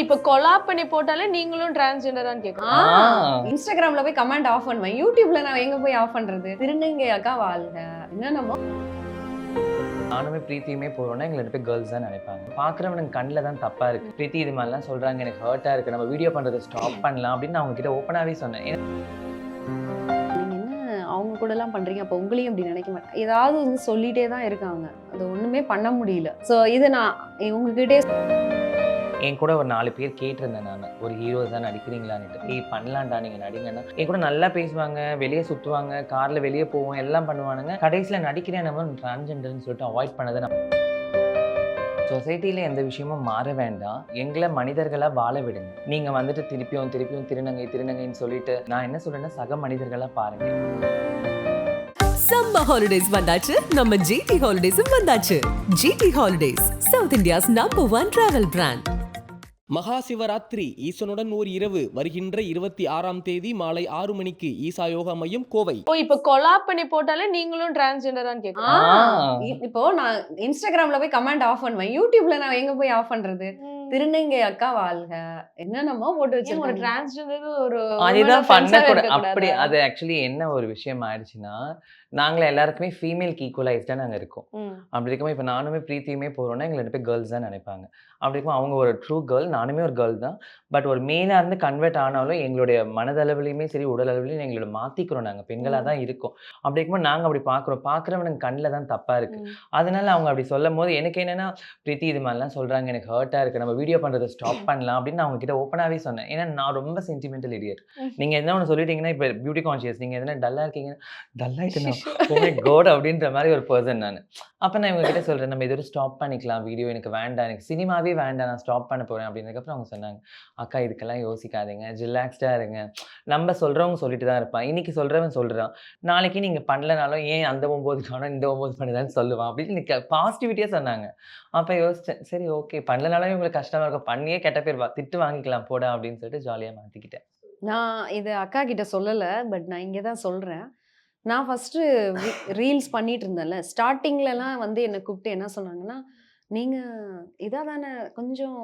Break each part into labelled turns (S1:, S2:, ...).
S1: இப்ப கொலாப் பண்ணி போட்டாலே நீங்களும் டிரான்ஸ்ஜெண்டரான்னு கேட்கணும்
S2: ஆ.
S3: இன்ஸ்டாகிராம்ல போய் கமெண்ட் ஆஃப் பண்ணுவேன். யூடியூப்ல நான் எங்க போய் ஆஃப் பண்றது? திருநங்கை அக்கா வாழ்க. என்னென்னமோ.
S2: நானுமே பிரீத்தியுமே போறோம்னா எங்களை ரெண்டு பேர் கேர்ள்ஸ் தான் நினைப்பாங்க. பாக்குறவனுக்கு கண்ணில் தான் தப்பா இருக்கு. பிரீத்தி இது மாதிரிலாம் சொல்றாங்க எனக்கு ஹர்ட்டா இருக்கு. நம்ம வீடியோ பண்றதை ஸ்டாப் பண்ணலாம் அப்படின்னு நான் அவங்க கிட்ட ஓப்பனாவே சொன்னேன்.
S3: அவங்க கூட எல்லாம் பண்றீங்க? அப்ப உங்களையும் அப்படி நினைக்க மாட்டேன். ஏதாவது வந்து சொல்லிட்டே தான் இருக்காங்க. அது ஒண்ணுமே பண்ண முடியல. சோ இது நான் உங்ககிட்டே
S2: என் கூட ஒரு நாலு பேர் கேட்டிருந்தேன் நான். ஒரு ஹீரோஸ் தான் நடிக்கிறீங்களான்னுட்டு ஏய் பண்ணலான்டா நீங்கள் நடிங்கன்னா. என் கூட நல்லா பேசுவாங்க வெளியே சுற்றுவாங்க காரில் வெளியே போவோம் எல்லாம் பண்ணுவானுங்க. கடைசியில் நடிக்கிறேன் நம்ம டிரான்ஜெண்டர்னு சொல்லிட்டு அவாய்ட் பண்ணதை நான் சொசைட்டியில் எந்த விஷயமும் மாற வேண்டாம். எங்களை மனிதர்களாக வாழ விடுங்க. நீங்கள் வந்துட்டு திருப்பியும் திருப்பியும் திருநங்கை திருநங்கைன்னு சொல்லிட்டு நான் என்ன சொல்கிறேன்னா சக மனிதர்களாக பாருங்க.
S4: சம்மர் ஹாலிடேஸ் வந்தாச்சு. நம்ம ஜிடி ஹாலிடேஸும் வந்தாச்சு. GT holidays South India's number one travel brand
S5: Maha Shivaratri ஈசனுடன் ஓர் இரவு வருகின்ற இருபத்தி ஆறாம் தேதி மாலை ஆறு மணிக்கு ஈசா யோகா மையம் கோவை.
S1: ஓ இப்ப கொலாப் பண்ணி போட்டாலே நீங்களும் டிரான்ஸ்ஜெண்டரான்னு
S3: இ- இப்போ நான் இன்ஸ்டாகிராம்ல போய் கமெண்ட் ஆஃப் பண்ணுவேன் யூடியூப்ல நான் எங்க போய் ஆஃப் பண்றது? திருநங்கை அக்கா வாழ்க. என்னென்னமோ போட்டு
S1: ஏன் ஒரு டிரான்ஸ்ஜெண்டர் ஒரு
S2: அதுதான்
S1: இருக்கக்கூடாதா?
S2: அப்படி அது ஆக்சுவலி என்ன ஒரு விஷயம் ஆயிடுச்சுன்னா நாங்களே எல்லாருக்குமே ஃபீமேல்க்கு ஈக்குவலைஸ்டா நாங்க இருக்கோம். அப்படி இருக்கும்போது இப்போ நானுமே பிரீத்தியுமே போகிறோன்னா எங்களை ரெண்டு பேர் கேர்ள்ஸ் தான் நினைப்பாங்க. அப்படி இருக்கும் அவங்க ஒரு ட்ரூ கேர்ள் நானுமே ஒரு கேர்ள் தான். பட் ஒரு மேலாக இருந்து கன்வெர்ட் ஆனாலும் எங்களுடைய மனதளவுலையுமே சரி உடல் அளவுலையும் எங்களோட மாற்றிக்கிறோம் நாங்கள் பெண்களாக தான் இருக்கோம். அப்படி இருக்கும்போது நாங்கள் அப்படி பார்க்குறோம் பார்க்குறவனுக்கு கண்ணில் தான் தப்பாக இருக்குது. அதனால அவங்க அப்படி சொல்லும் போது எனக்கு என்னன்னா பிரீத்தி இது மாதிரிலாம் சொல்கிறாங்க எனக்கு ஹர்ட்டாக இருக்குது நம்ம வீடியோ பண்ணுறதை ஸ்டாப் பண்ணலாம். அப்படின்னு நான் அவங்க கிட்ட ஓப்பனாகவே சொன்னேன். ஏன்னா நான் ரொம்ப சென்டிமெண்டல் இடியட்
S1: ம்.
S2: நீங்கள் என்ன ஒன்று சொல்லிட்டீங்கன்னா இப்போ பியூட்டி கான்ஷியஸ் நீங்கள் எதனா டல்லாக இருக்கீங்க டல்லாகிட்டு ஓமே கோட் அப்படின்ற மாதிரி ஒரு பர்சன் நான். அப்போ நான் இவங்க கிட்ட சொல்கிறேன் நம்ம இதோட ஸ்டாப் பண்ணிக்கலாம் வீடியோ எனக்கு வேண்டாம் எனக்கு சினிமாவே வேண்டாம் நான் ஸ்டாப் பண்ண போகிறேன் அப்படின்றதுக்கப்புறம் அவங்க சொன்னாங்க. அக்கா இதுக்கெல்லாம் யோசிக்காதீங்க ரிலாக்ஸ்டாக இருங்க. நம்ம சொல்கிறவங்க சொல்லிட்டு தான் இருப்பான். இன்னைக்கு சொல்கிறவன் சொல்கிறான் நாளைக்கு நீங்கள் பண்ணலனாலும் ஏன் அந்த ஒம்பது காணும் இந்த ஒம்பது பண்ணுதான்னு சொல்லுவான் அப்படின்னு எனக்கு பாசிட்டிவிட்டியாக சொன்னாங்க. அப்போ யோசிச்சேன் சரி ஓகே பண்ணலனாலும் இவங்களுக்கு கஷ்டமாக இருக்கும். பண்ணியே கெட்ட பேர் வா- திட்டு வாங்கிக்கலாம் போடா அப்படின்னு சொல்லிட்டு ஜாலியாக மாற்றிக்கிட்டேன்
S3: நான் இது அக்கா கிட்ட சொல்லலை பட் நான் இங்கே தான் சொல்கிறேன் நான் ஃபஸ்ட்டு ரீல்ஸ் பண்ணிட்டு இருந்தேன்ல ஸ்டார்டிங்லலாம் வந்து என்னை கூப்பிட்டு என்ன சொன்னாங்கன்னா நீங்கள் இதாக தானே கொஞ்சம்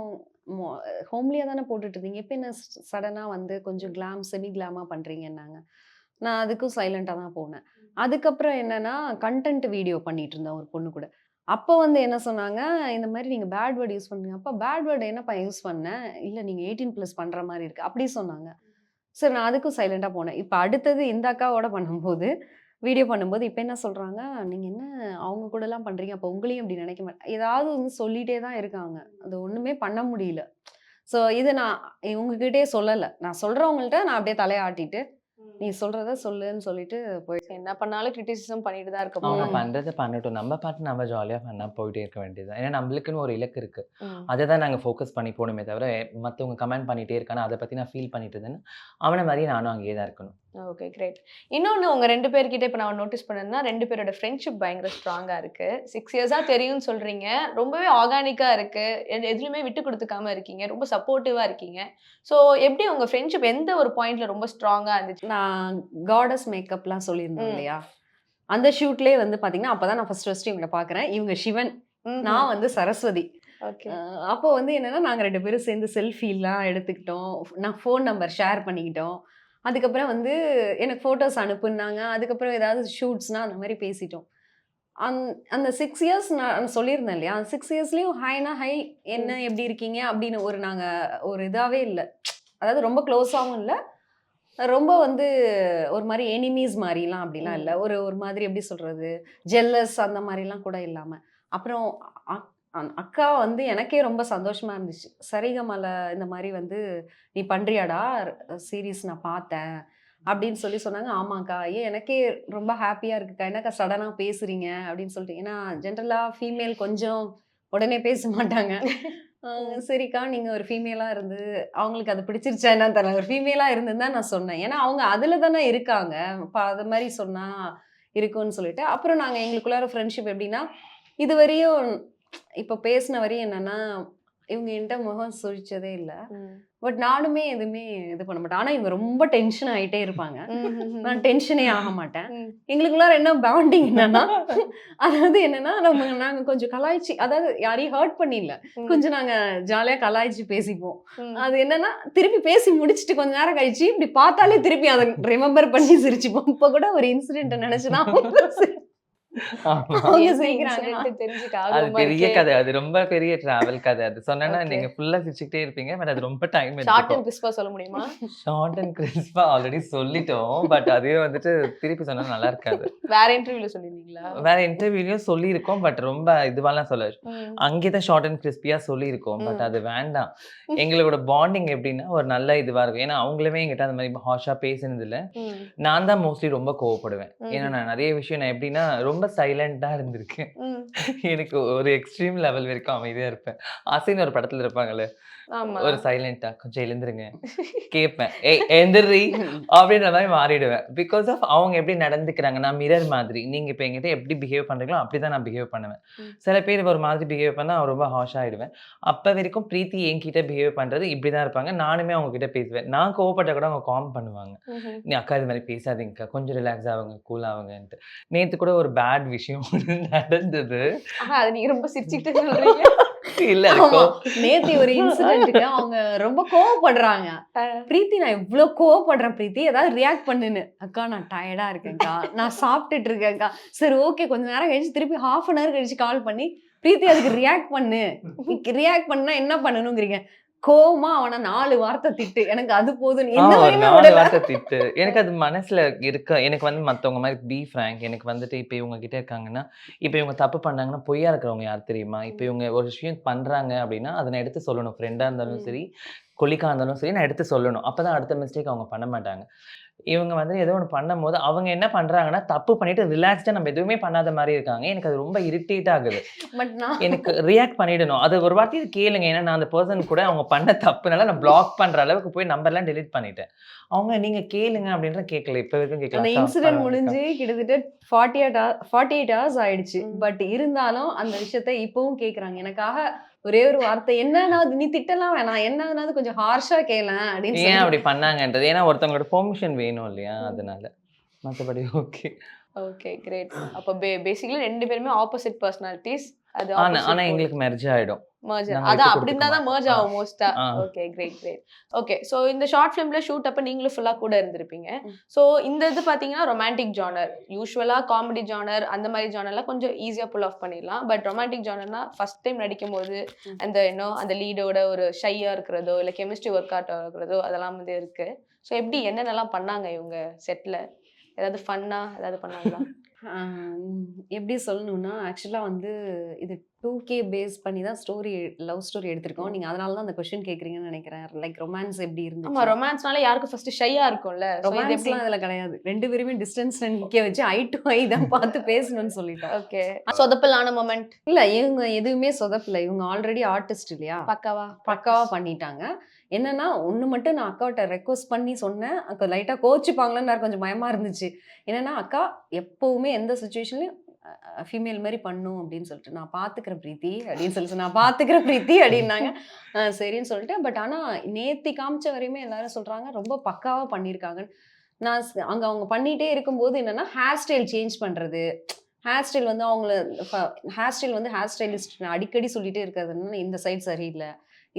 S3: ஹோம்லியாக தானே போட்டுட்டு இருந்தீங்க இப்போ என்ன சடனாக வந்து கொஞ்சம் கிளாம் செமி கிளாமாக பண்ணுறீங்கன்னாங்க நான் அதுக்கும் சைலண்ட்டாக தான் போனேன். அதுக்கப்புறம் என்னென்னா கண்டென்ட் வீடியோ பண்ணிட்டு இருந்தேன் ஒரு பொண்ணு கூட. அப்போ வந்து என்ன சொன்னாங்க இந்த மாதிரி நீங்கள் பேட் வேர்டு யூஸ் பண்ணுங்க. அப்போ பேட் வேர்டு என்னப்பா யூஸ் பண்ணேன் இல்லை நீங்கள் எயிட்டீன் ப்ளஸ் பண்ணுற மாதிரி இருக்குது அப்படி சொன்னாங்க. சரி நான் அதுக்கும் சைலண்டாக போனேன். இப்போ அடுத்தது இந்த அக்காவோட பண்ணும்போது வீடியோ பண்ணும்போது இப்போ என்ன சொல்கிறாங்க நீங்கள் என்ன அவங்க கூடலாம் பண்ணுறீங்க அப்போ உங்களையும் அப்படி நினைக்க மாட்டேன் ஏதாவது வந்து சொல்லிகிட்டே தான் இருக்காங்க. அது ஒன்றுமே பண்ண முடியல. ஸோ இது நான் இவங்ககிட்டே சொல்லலை. நான் சொல்கிறவங்கள்ட்ட நான் அப்படியே தலையாட்டிட்டு நீ சொல்கிறத சொல்லுன்னு சொல்லிட்டு போய்
S1: என்ன பண்ணாலும் கிரிட்டிசிசம் பண்ணிட்டு தான் இருக்க
S2: அவங்க. பண்றதை பண்ணட்டும். நம்ம பாட்டு நம்ம ஜாலியாக பண்ணா போயிட்டே இருக்க வேண்டியது ஏன்னா நம்மளுக்குன்னு ஒரு இலக்கு இருக்கு. அதை தான் நாங்கள் ஃபோக்கஸ் பண்ணி போகணுமே தவிர மற்றவங்க கமெண்ட் பண்ணிட்டே இருக்கானே அதை பற்றி நான் ஃபீல் பண்ணிட்டு இருந்தேன்னா அவனை மாதிரி நானும் அங்கேயே தான் இருக்கணும்.
S1: ஓகே கிரேட் இன்னொன்று உங்க ரெண்டு பேர்கிட்ட இப்போ நான் நோட்டீஸ் பண்ணேன்னா ரெண்டு பேரோட ஃப்ரெண்ட்ஷிப் பயங்கர ஸ்ட்ராங்காக இருக்கு. சிக்ஸ் இயர்ஸாக தெரியும்னு சொல்றீங்க. ரொம்பவே ஆர்கானிக்காக இருக்கு. எது- எதுலையுமே விட்டு கொடுத்துக்காம இருக்கீங்க. ரொம்ப சப்போர்ட்டிவாக இருக்கீங்க. ஸோ எப்படி உங்க ஃப்ரெண்ட்ஷிப் எந்த ஒரு பாயிண்ட்ல ரொம்ப ஸ்ட்ராங்காக இருந்துச்சு?
S3: நான் காடஸ் மேக்கப்லாம் சொல்லியிருந்தேன். இல்லையா? அந்த ஷூட்லேயே வந்து பார்த்தீங்கன்னா அப்போ தான் நான் ஃபர்ஸ்ட் ஃபர்ஸ்ட் இவங்களை பார்க்குறேன் இவங்க சிவன் நான் வந்து சரஸ்வதி. அப்போ வந்து என்னன்னா நாங்கள் ரெண்டு பேரும் சேர்ந்து செல்ஃபிலாம் எடுத்துக்கிட்டோம். நான் ஃபோன் நம்பர் ஷேர் பண்ணிக்கிட்டோம். அதுக்கப்புறம் வந்து எனக்கு ஃபோட்டோஸ் அனுப்புனாங்க. அதுக்கப்புறம் ஏதாவது ஷூட்ஸ்னா அந்த மாதிரி பேசிட்டோம். அந் அந்த சிக்ஸ் இயர்ஸ் நான் சொல்லியிருந்தேன் இல்லையா? அந்த சிக்ஸ் இயர்ஸ்லேயும் ஹைனா ஹை என்ன எப்படி இருக்கீங்க? அப்படின்னு ஒரு நாங்கள் ஒரு இதாகவே இல்லை. அதாவது ரொம்ப க்ளோஸாகவும் இல்லை. ரொம்ப வந்து ஒரு மாதிரி எனிமீஸ் மாதிரிலாம் அப்படிலாம் இல்லை. ஒரு ஒரு மாதிரி எப்படி சொல்கிறது ஜெல்லஸ் அந்த மாதிரிலாம் கூட இல்லாமல் அப்புறம் அக்கா வந்து எனக்கே ரொம்ப சந்தோஷமா இருந்துச்சு. சரிகமல இந்த மாதிரி வந்து நீ பண்றியாடா? சீரீஸ் நான் பார்த்தேன் அப்படின்னு சொல்லி சொன்னாங்க. ஆமாக்கா. ஏன் எனக்கே ரொம்ப ஹாப்பியாக இருக்குக்கா. என்னக்கா சடனாக பேசுறீங்க? அப்படின்னு சொல்லிட்டு. ஏன்னா ஜென்ரலாக ஃபீமேல் கொஞ்சம் உடனே பேச மாட்டாங்க. சரிக்கா நீங்கள் ஒரு ஃபீமேலாக இருந்து அவங்களுக்கு அது பிடிச்சிருச்சா? என்னன்னு தெரியல. ஒரு ஃபீமேலாக இருந்துன்னு தான் நான் சொன்னேன். ஏன்னா அவங்க அதில் தானே இருக்காங்க. இப்போ அது மாதிரி சொன்னால் இருக்கும்னு சொல்லிட்டு. அப்புறம் நாங்கள் எங்களுக்குள்ளார ஃப்ரெண்ட்ஷிப் எப்படின்னா இது வரையும் இப்போ பேசின வரையும் என்னன்னா இவங்க என்கிட்ட முகம் சுழிச்சதே இல்ல. பட் நானுமே எதுவுமே இது பண்ண மாட்டேன் ஆனா இவங்க ரொம்ப டென்ஷன் ஆயிட்டே இருப்பாங்க. நான் டென்ஷனே ஆக மாட்டேன். எங்களுக்குள்ளார என்ன பாண்டிங் என்னன்னா அதாவது என்னன்னா நம்ம நாங்க கொஞ்சம் கலாய்ச்சி அதாவது யாரையும் ஹர்ட் பண்ணிடல. கொஞ்சம் நாங்க ஜாலியா கலாய்ச்சி பேசிப்போம். அது என்னன்னா திருப்பி பேசி முடிச்சிட்டு கொஞ்ச நேரம் கழிச்சு இப்படி பார்த்தாலே திருப்பி அதை ரிமெம்பர் பண்ணி சிரிச்சுப்போம் இப்ப கூட ஒரு இன்சிடென்ட் நினைச்சுனா
S2: பெரிய. கதை. அது ரொம்ப பெரிய டிராவல் கதை. அது சொன்னா. நீங்க ஃபுல்லா சிரிச்சுக்கிட்டே இருப்பீங்க. பட் அது ரொம்ப டைம்
S1: ஷார்ட்
S2: எடுக்கும்
S1: அண்ட் கிறிஸ்பா சொல்ல முடியுமா?
S2: ஷார்ட் அண்ட் கிறிஸ்பா ஆல்ரெடி சொல்லிட்டோம். பட் அதே வந்துட்டு திருப்பி சொன்னா நல்லா இருக்காது.
S1: வேற இன்டர்வியூல சொல்லிருந்தீங்களா?
S2: வேற இன்டர்வியூலயும் சொல்லியிருக்கோம். பட் ரொம்ப இதுவாலாம் சொல்ல. அங்கே தான் ஷார்ட் அண்ட் கிறிஸ்பியா சொல்லியிருக்கோம். பட். அது வேண்டாம். எங்களோட பாண்டிங் எப்படின்னா ஒரு நல்ல இதுவா இருக்கும். ஏன்னா அவங்களுமே எங்கிட்ட அந்த மாதிரி ஹாஷா பேசினது இல்ல. நான் தான் மோஸ்ட்லி ரொம்ப கோவப்படுவேன். ஏன்னா நான் நிறைய விஷயம் நான் எப்படின்னா ரொம்ப சைலண்டா இருந்திருக்கேன்
S1: ம்.
S2: எனக்கு ஒரு எக்ஸ்ட்ரீம் லெவல் வரைக்கும் அமைதியா இருப்பேன். அசைன்னு ஒரு படத்துல இருப்பாங்கல்ல
S1: ஆமா.
S2: ஒரு சைலண்டா கொஞ்சம் எழுந்துருங்க. கேட்பேன். ஏய் எந்திரி அப்படின்ற மாதிரி மாறிடுவேன். பிகாஸ் ஆஃப் அவங்க எப்படி நடந்துக்கிறாங்க நான் மிரர் மாதிரி. நீங்க இப்ப என்கிட்ட எப்படி பிஹேவ் பண்றீங்களோ அப்படிதான் நான் பிஹேவ் பண்ணுவேன். சில பேர் ஒரு மாதிரி பிஹேவ் பண்ணா ரொம்ப ஹாஷ் ஆயிடுவேன். அப்ப வரைக்கும் பிரீத்தி என்கிட்ட பிஹேவ் பண்றது இப்படிதான் இருப்பாங்க. நானுமே அவங்க கிட்ட பேசுவேன். நான் கோவப்பட்ட கூட அவங்க காம் பண்ணுவாங்க. நீ அக்கா இது மாதிரி பேசாதீங்கக்கா. கொஞ்சம் ரிலாக்ஸ் ஆகுங்க கூல் ஆகுங்கன்ட்டு. நேத்து கூட ஒரு பேட் விஷயம் ஒண்ணு நடந்தது.
S1: அது நீங்க ரொம்ப சிரிச்சுக்கிட்டு சொல்றீங்க.
S2: இல்ல
S3: நேத்தி ஒரு இன்சிடென்ட்க்கு அவங்க ரொம்ப கோவப்படுறாங்க. பிரீத்தி நான் இவ்ளோ கோவப்படுறேன் பிரீத்தி ஏதாவது ரியாக்ட் பண்ணுன்னு. அக்கா நான் டயர்டா இருக்கேன்க்கா. நான் சாப்பிட்டுட்டு இருக்கேன்க்கா. சரி ஓகே கொஞ்ச நேரம் கழிச்சு திருப்பி ஹாஃப் அன் ஹவர் கழிச்சு கால் பண்ணி பிரீத்தி அதுக்கு ரியாக்ட் பண்ணு. ரியாக்ட் பண்ணா என்ன பண்ணணுங்கிறீங்க? கோவமா அவனை நாலு வார்த்தை திட்டு. எனக்கு அது போதும்.
S2: நாலு வார்த்தை திட்டு. எனக்கு அது மனசுல இருக்க எனக்கு வந்து மத்தவங்க மாதிரி பி ஃப்ராங்க் எனக்கு வந்துட்டு இப்ப இவங்க கிட்ட இருக்காங்கன்னா இப்ப இவங்க தப்பு பண்ணாங்கன்னா பொய்யா இருக்கிறவங்க யார் தெரியுமா? இப்ப இவங்க ஒரு விஷயம் பண்றாங்க அப்படின்னா அதை எடுத்து சொல்லணும். ஃப்ரெண்டா இருந்தாலும். சரி கொலிக்கா இருந்தாலும் சரி நான் எடுத்து சொல்லணும். அப்பதான் அடுத்த மிஸ்டேக் அவங்க பண்ண மாட்டாங்க. இவங்க வந்து ஏதோ ஒன்று பண்ணும்போது அவங்க என்ன பண்றாங்கன்னா தப்பு பண்ணிட்டு ரிலாக்ஸ்டா நம்ம எதுவுமே பண்ணாத மாதிரி இருக்காங்க. எனக்கு அது ரொம்ப இரிட்டேட் ஆகுது.
S3: பட் நான்
S2: எனக்கு ரியாக்ட் பண்ணிடணும். அது ஒரு வாட்டி கேளுங்க. ஏன்னா நான் அந்த பர்சன் கூட அவங்க பண்ண தப்புனால நான் பிளாக் பண்ற அளவுக்கு போய் நம்பர்லாம் delete பண்ணிட்டேன். அவங்க நீங்க கேளுங்க அப்படின்ற கேட்கல இப்ப வரைக்கும் கேட்கல
S3: அந்த இன்சிடென்ட் முடிஞ்சு கிட்டத்தட்ட forty eight forty eight hours ஆயிடுச்சு. பட் இருந்தாலும் அந்த விஷயத்த இப்பவும் கேக்குறாங்க. எனக்காக ஒரே ஒரு வார்த்தை என்னன்னா நீ திட்டலாம் வேணாம் என்னன்னாவது கொஞ்சம் ஹார்ஷா கேளேன் அப்படின்னு
S2: ஏன் அப்படி பண்ணாங்கன்றது? ஏன்னா ஒருத்தவங்களோட பெர்மிஷன் வேணும் இல்லையா? அதனால. மத்தபடி ஓகே
S1: ஓகே கிரேட் அப்ப பேசிக்கலி ரெண்டு பேருமே ஆப்போசிட் பர்சனாலிட்டிஸ் அது
S2: ஆனா ஆனா எங்களுக்கு மெர்ஜ் ஆயிடும்.
S1: அதான் அப்படி இருந்தா தான் மர்ஜ். ஆகும் மோஸ்டா. Okay great great okay so இந்த ஷார்ட் ஃபிலிம்ல ஷூட் அப்ப நீங்களும் ஃபுல்லா கூட இருந்திருப்பீங்க. சோ இந்த இது பாத்தீங்கன்னா ரொமான்டிக் ஜானர் யூஸ்வலா காமெடி ஜானர் அந்த மாதிரி ஜானர்லாம் கொஞ்சம் ஈஸியா புல் ஆஃப் பண்ணிடலாம். பட் ரொமான்டிக் ஜானர்னா ஃபர்ஸ்ட் டைம் நடிக்கும் போது. அந்த இன்னும் அந்த லீடோட ஒரு ஷையா இருக்கிறதோ இல்ல கெமிஸ்ட்ரி ஒர்க் அவுட் இருக்கிறதோ அதெல்லாம் வந்து இருக்கு. சோ எப்படி என்னென்னலாம் பண்ணாங்க இவங்க செட்ல ஏதாவது ஃபன்னா ஏதாவது பண்ணாங்களா?
S3: எப்படி சொல்லணும்னா ஆக்சுவலாக வந்து இது டூ கே பேஸ் பண்ணி தான் ஸ்டோரி லவ் ஸ்டோரி எடுத்திருக்கோம். நீங்க அதனால தான் அந்த கொஸ்டின் கேக்குறீங்கன்னு நினைக்கிறேன். லைக் ரொமான்ஸ் எப்படி
S1: ஆமா
S3: இருந்துச்சு
S1: ரொமான்ஸ்னால யாருக்கும் ஃபர்ஸ்ட் ஷையா இருக்கும்ல.
S3: ரொமான்ஸ்லாம் அதுல கிடையாது. ரெண்டு பேருமே டிஸ்டன்ஸ்ல நிக்க வச்சு ஐ டு ஐ தான் பார்த்து பேசணும்னு சொல்லிட்டோம்.
S1: ஓகே சொதப்பலான மொமெண்ட்
S3: இல்ல இவங்க எதுவுமே சொதப்பல. இவங்க ஆல்ரெடி ஆர்டிஸ்ட் இல்லையா?
S1: பக்காவா?
S3: பக்காவா பண்ணிட்டாங்க. என்னன்னா ஒண்ணு மட்டும் நான் அக்காவிட்ட ரெக்வஸ்ட் பண்ணி சொன்னேன். அக்கா லைட்டா கோச்சுப்பாங்களன்னு கொஞ்சம் பயமா இருந்துச்சு. என்னன்னா அக்கா எப்பவுமே எந்த சுச்சுவேஷன்லயும் ஃபீமேல் மாதிரி பண்ணும் அப்படின்னு சொல்லிட்டு நான் பார்த்துக்கிறேன் பிரீத்தி அப்படின்னு சொல்லிட்டு நான் பார்த்துக்கிறேன் பிரீத்தி அப்படின்னாங்க. சரின்னு சொல்லிட்டு பட் ஆனால் நேத்தி காமிச்ச வரையுமே எல்லாரும் சொல்கிறாங்க ரொம்ப பக்காவாக பண்ணியிருக்காங்கன்னு நான் அங்கே அவங்க பண்ணிகிட்டே இருக்கும்போது என்னென்னா ஹேர் ஸ்டைல் சேஞ்ச் பண்ணுறது ஹேர் ஸ்டைல் வந்து அவங்கள ஹேர் ஸ்டைல் வந்து ஹேர் ஸ்டைலிஸ்ட் அடிக்கடி சொல்லிகிட்டே இருக்கிறதுனால இந்த சைட் சரியில்லை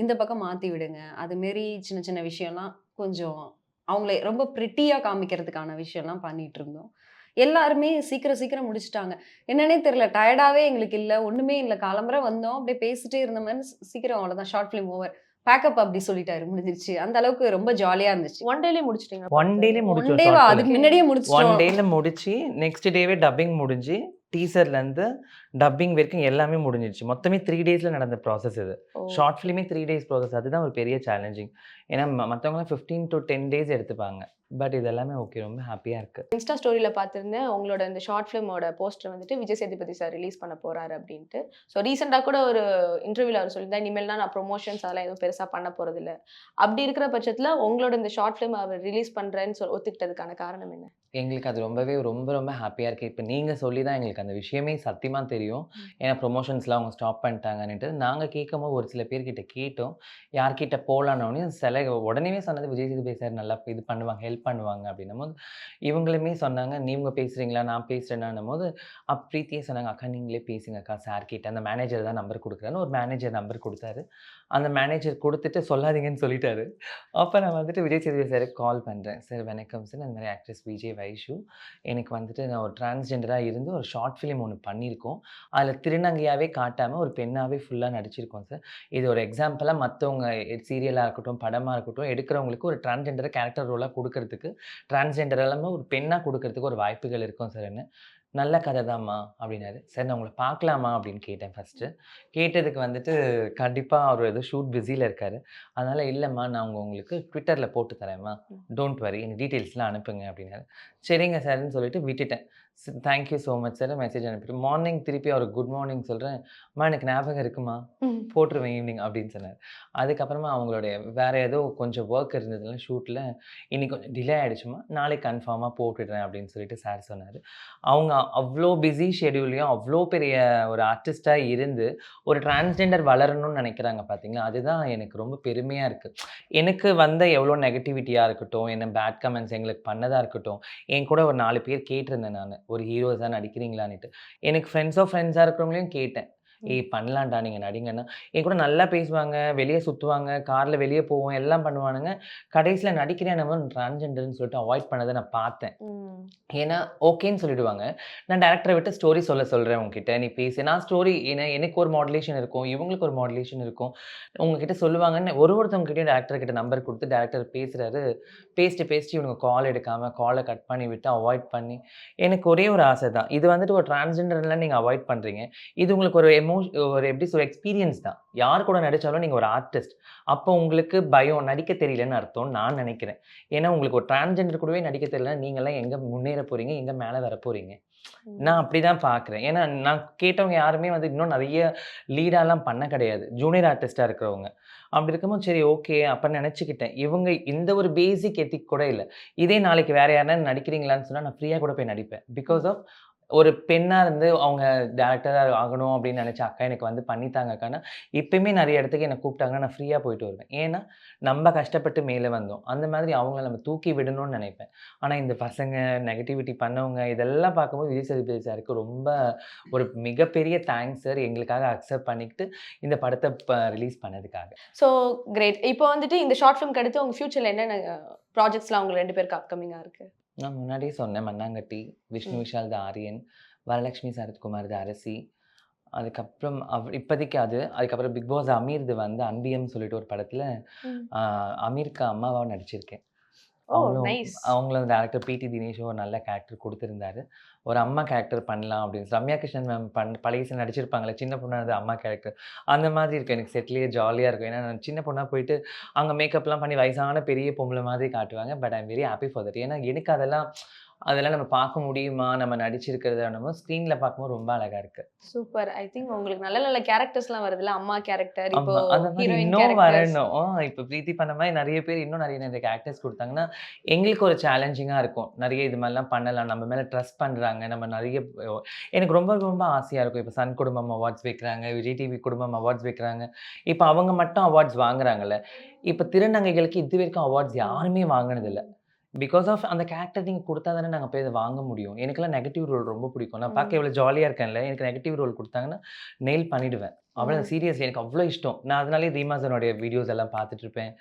S3: இந்த பக்கம் மாற்றி விடுங்க. அதுமாரி சின்ன சின்ன விஷயம்லாம் கொஞ்சம் அவங்கள ரொம்ப ப்ரிட்டியாக காமிக்கிறதுக்கான விஷயம்லாம் பண்ணிகிட்ருந்தோம் இருந்தோம். எல்லாருமே சீக்கிரம் சீக்கிரம் முடிச்சிட்டாங்க. என்னன்னே தெரியல டயர்டாகவே எங்களுக்கு இல்லை ஒன்றுமே இல்லை. காலம்பரை வந்தோம் அப்படியே பேசிட்டே இருந்த மாதிரி சீக்கிரம் அவ்வளோதான் ஷார்ட் ஃபிலிம் ஓவர் பேக்கப் அப்படி சொல்லிட்டாரு முடிஞ்சிருச்சு. அந்த அளவுக்கு ரொம்ப ஜாலியாக இருந்துச்சு.
S1: ஒன் டேலயே முடிச்சிட்டீங்க
S2: ஒன் டேலே
S3: ஒன்
S2: short
S3: அதுக்கு. முன்னாடியே
S2: ஒன்
S3: முடிச்சிட்டோம்
S2: டேல முடிச்சு நெக்ஸ்ட் டேவே டப்பிங் முடிஞ்சு டீசர்ல இருந்து டப்பிங் வரைக்கும் எல்லாமே முடிஞ்சிருச்சு மொத்தமே த்ரீ டேஸ்ல நடந்த ப்ராசஸ் இது. ஷார்ட் ஃபிலிமே த்ரீ டேஸ் ப்ராசஸ் அதுதான் ஒரு பெரிய சேலஞ்சிங் ஏன்னா ம- மத்தவங்கலாம் ஃபிஃப்டீன் டு டென் டேஸ் எடுத்துப்பாங்க. பட் இது எல்லாமே ஓகே ரொம்ப ஹாப்பியா இருக்கு.
S1: இன்ஸ்டா ஸ்டோரியில பார்த்திருந்தேன் உங்களோட இந்த ஷார்ட் ஃபிலிமோட போஸ்டர் வந்துட்டு விஜய் சேதுபதி சார் ரிலீஸ் பண்ண போறாரு அப்படின்ட்டு. ஸோ ரீசெண்டாக கூட ஒரு இன்டர்வியூல அவர் சொல்லியிருந்தா இனிமேல் நான் ப்ரொமோஷன்ஸ் அதெல்லாம் எதுவும் பெருசா பண்ண போறது இல்ல அப்படி இருக்கிற பட்சத்துல உங்களோட இந்த ஷார்ட் ஃபிலிம் அவர் ரிலீஸ் பண்றேன்னு சொல் ஒத்துக்கிட்டதுக்கான காரணம் என்ன?
S2: எங்களுக்கு அது ரொம்பவே ரொம்ப ரொம்ப ஹாப்பியா இருக்கு. இப்போ நீங்க சொல்லி தான் எங்களுக்கு அந்த விஷயமே சத்தியமா தெரியும். ஏன்னா ப்ரொமோஷன்ஸ்லாம் அவங்க ஸ்டாப் பண்ணிட்டாங்கன்னுட்டு நாங்கள் கேட்கும்போது ஒரு சில பேர்கிட்ட கேட்டோம். யார்கிட்ட போகலான்னொடனே சில உடனே சொன்னது விஜய் சேதுபதி சார் நல்லா இது பண்ணுவாங்க ஹெல்ப் பண்ணுவாங்க அப்படின்னும் போது இவங்களுமே சொன்னாங்க நீங்க பேசுகிறீங்களா நான் பேசுகிறேன்னும் போது அப் பிரீத்தியே சொன்னாங்க அக்கா நீங்களே பேசுங்க அக்கா சார் கிட்ட. அந்த மேனேஜர் தான் நம்பர் கொடுக்குறேன்னு ஒரு மேனேஜர் நம்பர் கொடுத்தாரு. அந்த மேனேஜர் கொடுத்துட்டு சொல்லாதீங்கன்னு சொல்லிட்டாரு. அப்போ நான் வந்துட்டு விஜய் சேதுபதி சாருக்கு கால் பண்ணுறேன் சார் வணக்கம் சார் இந்த மாதிரி ஆக்ட்ரஸ் விஜய் வைஷு. எனக்கு வந்துட்டு நான் ஒரு டிரான்ஸ்ஜெண்டராக இருந்து ஒரு ஷார்ட் ஃபிலிம் ஒன்று பண்ணியிருக்கோம். அதில் திருநங்கையாகவே காட்டாமல் ஒரு பெண்ணாகவே ஃபுல்லாக நடிச்சிருக்கோம் சார் இது ஒரு எக்ஸாம்பிளாக மற்றவங்க சீரியலாக இருக்கட்டும் படமாக இருக்கட்டும் எடுக்கிறவங்களுக்கு ஒரு டிரான்ஸ்ஜெண்டர் கேரக்டர் ரோலாக கொடுக்கறதுக்கு டிரான்ஸ்ஜெண்டர் எல்லாமே ஒரு பெண்ணாக கொடுக்கறதுக்கு ஒரு வாய்ப்புகள் இருக்கும் சார் என்ன? நல்ல கதை தாம்மா அப்படின்னாரு. சரி நான் உங்களை பார்க்கலாமா அப்படின்னு கேட்டேன் ஃபஸ்ட்டு கேட்டதுக்கு வந்துட்டு கண்டிப்பாக அவர் ஏதோ ஷூட் பிஸியில் இருக்காரு. அதனால் இல்லைம்மா நான் உங்க உங்களுக்கு ட்விட்டரில் போட்டு தரேம்மா. டோன்ட் வரி எனக்கு டீட்டெயில்ஸ்லாம் அனுப்புங்க அப்படின்னாரு. சரிங்க சார்னு சொல்லிட்டு விட்டுட்டேன். Thank you so much sir message அனுப்பிட்டு மார்னிங் திருப்பி அவர் குட் மார்னிங் சொல்கிறேன் அம்மா எனக்கு ஞாபகம் இருக்குமா. போட்டுருவேன் ஈவினிங் அப்படின்னு சொன்னார். அதுக்கப்புறமா அவங்களுடைய வேறு ஏதோ கொஞ்சம் ஒர்க் இருந்ததுல ஷூட்டில் இன்னைக்கு கொஞ்சம் டிலே ஆகிடுச்சுமா நாளைக்கு கன்ஃபார்மாக போட்டுடுறேன் அப்படின்னு சொல்லிட்டு சார் சொன்னார். அவங்க அவ்வளோ பிஸி ஷெடியூல்லையும் அவ்வளோ பெரிய ஒரு ஆர்டிஸ்ட்டாக இருந்து ஒரு டிரான்ஸ்ஜெண்டர் வளரணும்னு நினைக்கிறாங்க பார்த்தீங்களா அதுதான் எனக்கு ரொம்ப பெருமையாக இருக்குது எனக்கு வந்த எவ்வளோ நெகட்டிவிட்டியாக இருக்கட்டும் என்ன பேட் கமெண்ட்ஸ் எங்களுக்கு பண்ணதாக இருக்கட்டும் என் கூட ஒரு நாலு பேர் கேட்டிருந்தேன் நான். ஒரு ஹீரோஸாக நடிக்கிறீங்களான்னுட்டு. எனக்கு ஃப்ரெண்ட்ஸோ ஃப்ரெண்ட்ஸாக இருக்கிறவங்களையும் கேட்டேன். ஏய் பண்ணலாம்டா நீங்கள் நடிங்கன்னா. என் கூட நல்லா பேசுவாங்க வெளியே சுற்றுவாங்க காரில் வெளியே போவோம் எல்லாம் பண்ணுவானுங்க. கடைசியில் நடிக்கிறேன் நம்ம டிரான்ஸ்ஜெண்டர்னு சொல்லிட்டு அவாய்ட் பண்ணதை நான் பார்த்தேன். ஏன்னா ஓகேன்னு சொல்லிடுவாங்க. நான் டேரக்டரை விட்டு ஸ்டோரி சொல்ல சொல்கிறேன் உங்ககிட்ட நீ பேசு. நான் ஸ்டோரி ஏன்னா எனக்கு ஒரு மாடுலேஷன் இருக்கும் இவங்களுக்கு ஒரு மாடுலேஷன் இருக்கும். உங்ககிட்ட சொல்லுவாங்கன்னு ஒரு ஒருத்தவங்ககிட்டயும் டேரக்டர் கிட்ட நம்பர் கொடுத்து டேரக்டர் பேசுகிறாரு பேசிட்டு பேசிட்டு இவங்க கால் எடுக்காமல் காலை கட் பண்ணி விட்டு அவாய்ட் பண்ணி எனக்கு ஒரே ஒரு ஆசை தான் இது வந்துட்டு ஒரு டிரான்ஸ்ஜெண்டர்லாம் நீங்கள் அவாய்ட் பண்ணுறீங்க இது உங்களுக்கு ஒரு எமோ ஒரு எப்படி சொல்ற எக்ஸ்பீரியன்ஸ் தான். யார் கூட நடித்தாலும் நீங்கள் ஒரு ஆர்டிஸ்ட் அப்போ உங்களுக்கு பயம் நடிக்க தெரியலன்னு அர்த்தம் நான் நினைக்கிறேன். ஏன்னா உங்களுக்கு ஒரு டிரான்ஸ்ஜெண்டர் கூடவே நடிக்க தெரியலன்னா நீங்களாம் எங்கே முன்னேற போகிறீங்க எங்கே மேலே வர போகிறீங்க நான் அப்படி தான் பார்க்குறேன் ஏன்னா நான் கேட்டவங்க யாருமே வந்து இன்னும் நிறைய லீடாலாம் பண்ண கிடையாது. ஜூனியர் ஆர்டிஸ்ட்டாக இருக்கிறவங்க. அப்படி இருக்கும்போது சரி ஓகே அப்போ நினச்சிக்கிட்டேன். இவங்க இந்த ஒரு பேசிக் எத்திக் கூட இல்லை. இதே நாளைக்கு வேற யாருன்னா நடிக்கிறீங்களான்னு சொன்னால் நான் ஃப்ரீயாக கூட போய் நடிப்பேன். பிகாஸ் ஆஃப் ஒரு பெண்ணாக இருந்து அவங்க டேரக்டராக ஆகணும் அப்படின்னு நினச்ச அக்கா எனக்கு வந்து பண்ணித்தாங்க அக்கானா இப்பயுமே நிறைய இடத்துக்கு என்னை கூப்பிட்டாங்கன்னா நான் ஃப்ரீயாக போயிட்டு வருவேன். ஏன்னா நம்ம கஷ்டப்பட்டு மேலே வந்தோம். அந்த மாதிரி அவங்கள நம்ம தூக்கி விடணும்னு நினைப்பேன். ஆனால் இந்த பசங்க நெகட்டிவிட்டி பண்ணவங்க இதெல்லாம் பார்க்கும்போது விஜய் சேதுபதி சாருக்கு ரொம்ப ஒரு மிகப்பெரிய தேங்க்ஸ் சார் எங்களுக்காக அக்செப்ட் பண்ணிக்கிட்டு இந்த படத்தை ரிலீஸ் பண்ணதுக்காக.
S1: ஸோ கிரேட் இப்போ வந்துட்டு இந்த ஷார்ட் ஃபிலிம் அடுத்து உங்கள் ஃப்யூச்சரில் என்னென்ன ப்ராஜெக்ட்ஸ்லாம் அவங்க ரெண்டு பேருக்கு அப்கமிங்காக இருக்குது
S2: நான் முன்னாடியே சொன்னேன் மண்ணாங்கட்டி விஷ்ணு. விஷால் த ஆரியன் வரலட்சுமி சரத்குமார் த அரசி அதுக்கப்புறம் அவ் இப்போதைக்கு அது அதுக்கப்புறம் பிக் பாஸ் அமீர்து வந்து அன்பியம் சொல்லிட்டு ஒரு படத்தில். அமீருக்கு அம்மாவாக நடிச்சிருக்கேன் அவங்களும் டேரக்டர் பிடி தினேஷும் ஒரு நல்ல கேரக்டர் கொடுத்துருந்தாரு. ஒரு அம்மா கேரக்டர் பண்ணலாம் அப்படின்னு. ரம்யா கிருஷ்ணன் மேம் பண் பழைய நடிச்சிருப்பாங்களே சின்ன பொண்ணானது அம்மா கேரக்டர் அந்த மாதிரி இருக்கும். எனக்கு செட்லேயே ஜாலியாக இருக்கும். ஏன்னா நான் சின்ன பொண்ணாக போயிட்டு அங்கே மேக்கப்லாம் பண்ணி வயசான பெரிய பொம்பளை மாதிரி காட்டுவாங்க. But I'm very happy for that ஏன்னா எனக்கு அதெல்லாம் அதெல்லாம் நம்ம பார்க்க முடியுமா? நம்ம நடிச்சிருக்கிறது? நம்ம ஸ்க்ரீனில் பார்க்கும்போது ரொம்ப அழகாக இருக்கு.
S1: சூப்பர். ஐ திங்க் உங்களுக்கு நல்ல நல்ல கேரக்டர்ஸ்லாம் வருதுல்ல? அம்மா கேரக்டர் இப்போ
S2: அந்த மாதிரி இன்னும்
S1: கேரக்டர்ஸ்
S2: வரணும். இப்போ பிரீத்தி பண்ண மாதிரி நிறைய பேர் இன்னும் நிறைய நிறைய ஆக்டர்ஸ் கொடுத்தாங்கன்னா எங்களுக்கு ஒரு சேலஞ்சிங்காக இருக்கும். நிறைய இது மாதிரிலாம் பண்ணலாம். நம்ம மேலே ட்ரஸ்ட் பண்ணுறாங்க நம்ம நிறைய எனக்கு ரொம்ப ரொம்ப ஆசையாக இருக்கும். இப்போ சன் குடும்பம் அவார்ட்ஸ் வைக்கிறாங்க. விஜய் டிவி குடும்பம் அவார்ட்ஸ் வைக்கிறாங்க. இப்போ அவங்க மட்டும் அவார்ட்ஸ் வாங்குறாங்கல்ல. இப்போ திருநங்கைகளுக்கு இது வரைக்கும் அவார்ட்ஸ் யாருமே வாங்கினதில்ல. பிகாஸ் ஆஃப் அந்த கேரக்டர் நீங்கள் கொடுத்தா தானே நாங்கள் போய் அதை வாங்க முடியும். எனக்குலாம் நெகட்டிவ் ரோல் ரொம்ப பிடிக்கும். நான் பார்க்க எவ்வளோ ஜாலியாக இருக்கேன்ல எனக்கு நெகட்டிவ் ரோல் கொடுத்தாங்கன்னா நெயில் பண்ணிடுவேன். அவ்வளோ சீரியஸ்லி எனக்கு அவ்வளோ இஷ்டம். நான் அதனாலே ரீமாசனுடைய வீடியோஸ் எல்லாம் பார்த்துட்டு இருப்பேன்.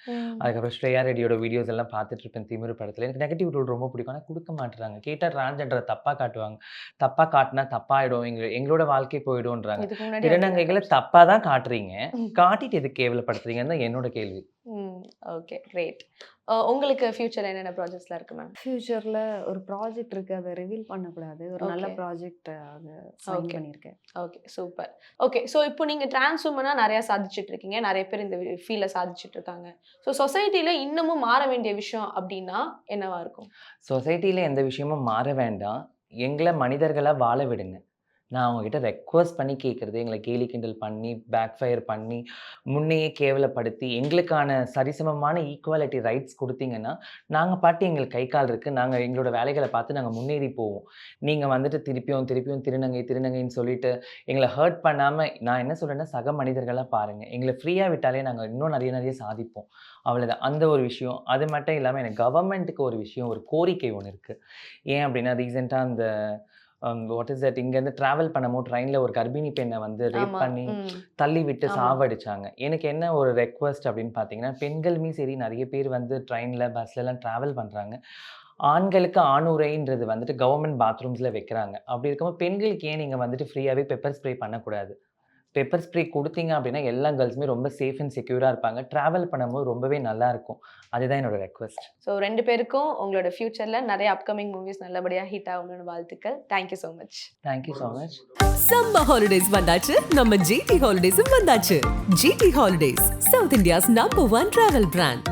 S2: அதுக்கப்புறம் ஸ்ரேயா ரெட்டியோட வீடியோஸ் எல்லாம் பார்த்துட்டு இருப்பேன் திமிரு படத்தில். எனக்கு நெகட்டிவ் ரோல் ரொம்ப பிடிக்கும். ஆனால் கொடுக்க மாட்டுறாங்க கேட்டால் டிரான்ஜெண்டரை தப்பாக காட்டுவாங்க. தப்பாக காட்டினா தப்பாயிடும். எங்க எங்களோட வாழ்க்கை போயிடும்ன்றாங்க. திருநங்கைகளை தப்பாக தான் காட்டுறீங்க. காட்டிட்டு எதுக்கு கேவலப்படுத்துறீங்கன்னு தான் என்னோட கேள்வி.
S1: ஓகே கிரேட் உங்களுக்கு ஃபியூச்சர் என்னென்ன ப்ராஜெக்ட்ஸ்லாம் இருக்கு மேம்
S3: ஃபியூச்சரில் ஒரு ப்ராஜெக்ட் இருக்கு. அதை ரிவீல் பண்ணக்கூடாது. ஒரு நல்ல. ப்ராஜெக்ட் அதை சைன். பண்ணியிருக்கேன்.
S1: ஓகே சூப்பர் ஓகே ஸோ இப்போ நீங்கள் டிரான்ஸ் உமனாக நிறையா சாதிச்சுட்டு இருக்கீங்க. நிறைய பேர் இந்த ஃபீல்டில் சாதிச்சுட்டு இருக்காங்க. ஸோ சொசைட்டியில் இன்னமும் மாற வேண்டிய விஷயம் அப்படின்னா என்னவா இருக்கும்?
S2: சொசைட்டியில் எந்த விஷயமும் மாற வேண்டாம். எங்களை மனிதர்களாக வாழ விடுங்க. நான் அவங்ககிட்ட ரெக்வஸ்ட் பண்ணி கேட்குறது எங்களை கேலி கிண்டல் பண்ணி பேக் ஃபயர் பண்ணி முன்னையே கேவலப்படுத்தி எங்களுக்கான சரிசமமான ஈக்குவாலிட்டி ரைட்ஸ் கொடுத்தீங்கன்னா நாங்கள் பாட்டு எங்களுக்கு கை கால் இருக்குது நாங்கள் எங்களோட வேலைகளை பார்த்து நாங்கள் முன்னேறி போவோம். நீங்கள் வந்துட்டு திருப்பியும் திருப்பியும் திருநங்கை திருநங்கைன்னு சொல்லிட்டு எங்களை ஹர்ட் பண்ணாமல் நான் என்ன சொல்கிறேன்னா சக மனிதர்களாக பாருங்கள் எங்களை ஃப்ரீயாக விட்டாலே நாங்கள் இன்னும் நிறைய நிறைய சாதிப்போம். அவ்வளோதான் அந்த ஒரு விஷயம். அது மட்டும் இல்லாமல் எனக்கு கவர்மெண்ட்டுக்கு ஒரு விஷயம் ஒரு கோரிக்கை ஒன்று இருக்குது ஏன் அப்படின்னா ரீசெண்டாக அந்த வாட் இஸ் தட் இங்கேருந்து ட்ராவல் பண்ணும்போது ட்ரெயினில் ஒரு கர்ப்பிணி பெண்ணை வந்து ரேப் பண்ணி. தள்ளி விட்டு. சாவடிச்சாங்க. எனக்கு என்ன ஒரு ரெக்வஸ்ட் அப்படின்னு பார்த்தீங்கன்னா பெண்களுமே சரி நிறைய பேர் வந்து ட்ரெயினில் பஸ்லலாம் ட்ராவல் பண்ணுறாங்க ஆண்களுக்கு ஆணுரைன்றது வந்துட்டு கவர்மெண்ட் பாத்ரூம்ஸில் வைக்கிறாங்க. அப்படி இருக்கும்போது பெண்களுக்கு ஏன் நீங்கள் வந்துட்டு ஃப்ரீயாகவே பெப்பர் ஸ்ப்ரே பண்ணக்கூடாது? பெப்பர் ஸ்ப்ரே கொடுத்தீங்க அப்படின்னா எல்லா கேர்ள்ஸுமே ரொம்ப சேஃப் அண்ட் செக்யூராக இருப்பாங்க. ட்ராவல் பண்ணும்போது ரொம்பவே நல்லா இருக்கும். அதுதான் என்னோட ரெக்வஸ்ட்
S1: ஸோ ரெண்டு பேருக்கும் உங்களோட ஃபியூச்சர்ல நிறைய அப்கமிங் மூவிஸ் நல்லபடியா ஹிட் ஆகணும்னு வாழ்த்துக்கள். Thank you so much
S2: thank you so much
S4: summer holidays வந்தாச்சு. நம்ம ஜிடி ஹாலிடேஸும் வந்தாச்சு. GT holidays South India's number one travel brand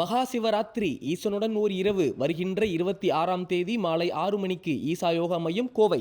S5: Maha Shivaratri ஈசனுடன் ஓர் இரவு. வருகின்ற இருபத்தி ஆறாம் தேதி மாலை ஆறு மணிக்கு ஈசா யோகா மையம் கோவை.